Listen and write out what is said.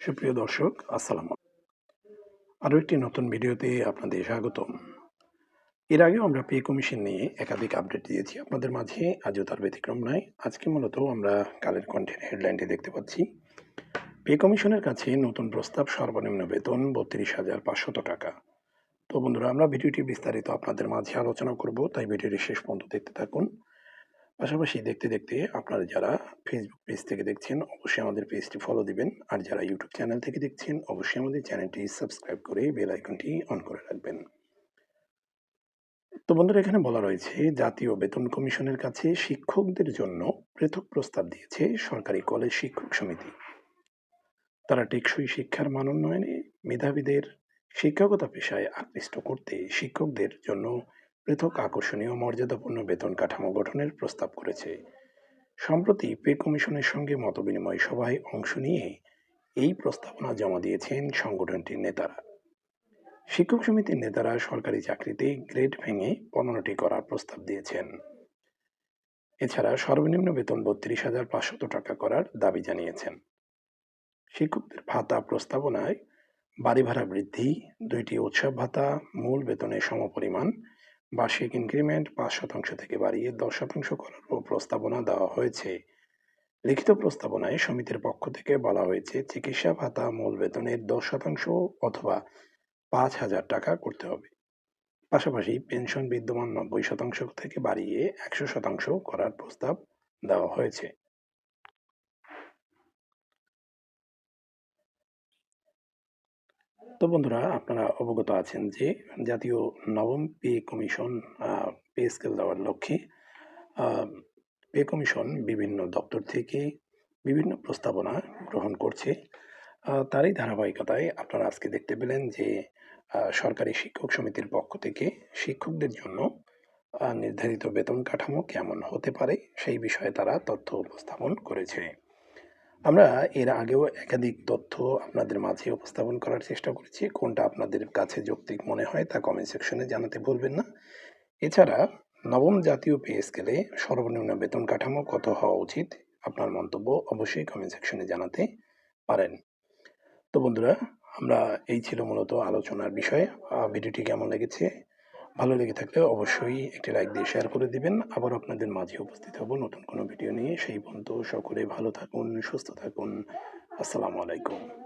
সুপ্রিয় দর্শক, আসসালাম আরও একটি নতুন ভিডিওতে আপনাদের স্বাগতম। এর আগেও আমরা পে কমিশন নিয়ে একাধিক আপডেট দিয়েছি। আপনাদের মাঝে আজও তার ব্যতিক্রম নয় আজকে মূলত আমরা কালের কণ্ঠের হেডলাইনটি দেখতে পাচ্ছি। পে কমিশনের কাছে নতুন প্রস্তাব, সর্বনিম্ন বেতন বত্রিশ হাজার পাঁচশত টাকা। তো বন্ধুরা, আমরা ভিডিওটি বিস্তারিত আপনাদের মাঝে আলোচনা করব। তাই ভিডিওটি শেষ পর্যন্ত দেখতে থাকুন। পাশাপাশি দেখতে দেখতে আপনারা যারা ফেসবুক পেজ থেকে দেখছেন, অবশ্যই আমাদের পেজটি ফলো দিবেন। আর যারা ইউটিউব চ্যানেল থেকে দেখছেন, অবশ্যই আমাদের চ্যানেলটি সাবস্ক্রাইব করে বেল আইকনটি অন করে রাখবেন। তো বন্ধুরা, এখানে বলা রয়েছে, জাতীয় বেতন কমিশনের কাছে শিক্ষকদের জন্য পৃথক প্রস্তাব দিয়েছে সরকারি কলেজ শিক্ষক সমিতি। তারা টেকসই শিক্ষার মান উন্নয়নে মেধাবীদের শিক্ষকতা পেশায় আকৃষ্ট করতে শিক্ষকদের জন্য পৃথক আকর্ষণীয় মর্যাদাপূর্ণ বেতন কাঠামো গঠনের প্রস্তাব করেছে। সম্প্রতি পে কমিশনের সঙ্গে মতবিনিময় সভায় অংশ নিয়ে এই প্রস্তাবনা জমা দিয়েছেন সংগঠনটির নেতারা। শিক্ষক সমিতির নেতারা সরকারি চাকরিতে গ্রেড ভেঙে পনেরোটি করার প্রস্তাব দিয়েছেন। এছাড়া সর্বনিম্ন বেতন বত্রিশ হাজার পাঁচশত টাকা করার দাবি জানিয়েছেন। শিক্ষকদের ভাতা প্রস্তাবনায় বাড়ি ভাড়া বৃদ্ধি, দুইটি উৎসব ভাতা, মূল বেতনের সমপরিমাণ বার্ষিক ইনক্রিমেন্ট পাঁচ শতাংশ থেকে বাড়িয়ে দশ শতাংশ করারও প্রস্তাবনা দেওয়া হয়েছে। লিখিত প্রস্তাবনায় সমিতির পক্ষ থেকে বলা হয়েছে, চিকিৎসা ভাতা মূল বেতনের দশ শতাংশ অথবা পাঁচ হাজার টাকা করতে হবে। পাশাপাশি পেনশন বিদ্যমান নব্বই শতাংশ থেকে বাড়িয়ে একশো শতাংশ করার প্রস্তাব দেওয়া হয়েছে। তো বন্ধুরা, আপনারা অবগত আছেন যে জাতীয় নবম পে কমিশন পে স্কেল দেওয়ার লক্ষ্যে পে কমিশন বিভিন্ন দপ্তর থেকে বিভিন্ন প্রস্তাবনা গ্রহণ করছে। তারই ধারাবাহিকতায় আপনারা আজকে দেখতে পেলেন যে সরকারি শিক্ষক সমিতির পক্ষ থেকে শিক্ষকদের জন্য নির্ধারিত বেতন কাঠামো কেমন হতে পারে সেই বিষয়ে তারা তথ্য উপস্থাপন করেছে। আমরা এর আগেও একাধিক তথ্য আপনাদের মাঝে উপস্থাপন করার চেষ্টা করেছি। কোনটা আপনাদের কাছে যৌক্তিক মনে হয় তা কমেন্ট সেকশনে জানাতে ভুলবেন না। এছাড়া নবম জাতীয় পে স্কেলে সর্বনিম্ন বেতন কাঠামো কত হওয়া উচিত? আপনার মন্তব্য অবশ্যই কমেন্ট সেকশনে জানাতে পারেন। তো বন্ধুরা, আমরা এই ছিল মূলত আলোচনার বিষয়। ভিডিওটি কেমন লেগেছে? ভালো লেগে থাকলে অবশ্যই একটি লাইক দিয়ে শেয়ার করে দিবেন। আবার আপনাদের মাঝে উপস্থিত হব নতুন কোনো ভিডিও নিয়ে। সেই পর্যন্ত সকলে ভালো থাকুন, সুস্থ থাকুন। আসসালামু আলাইকুম।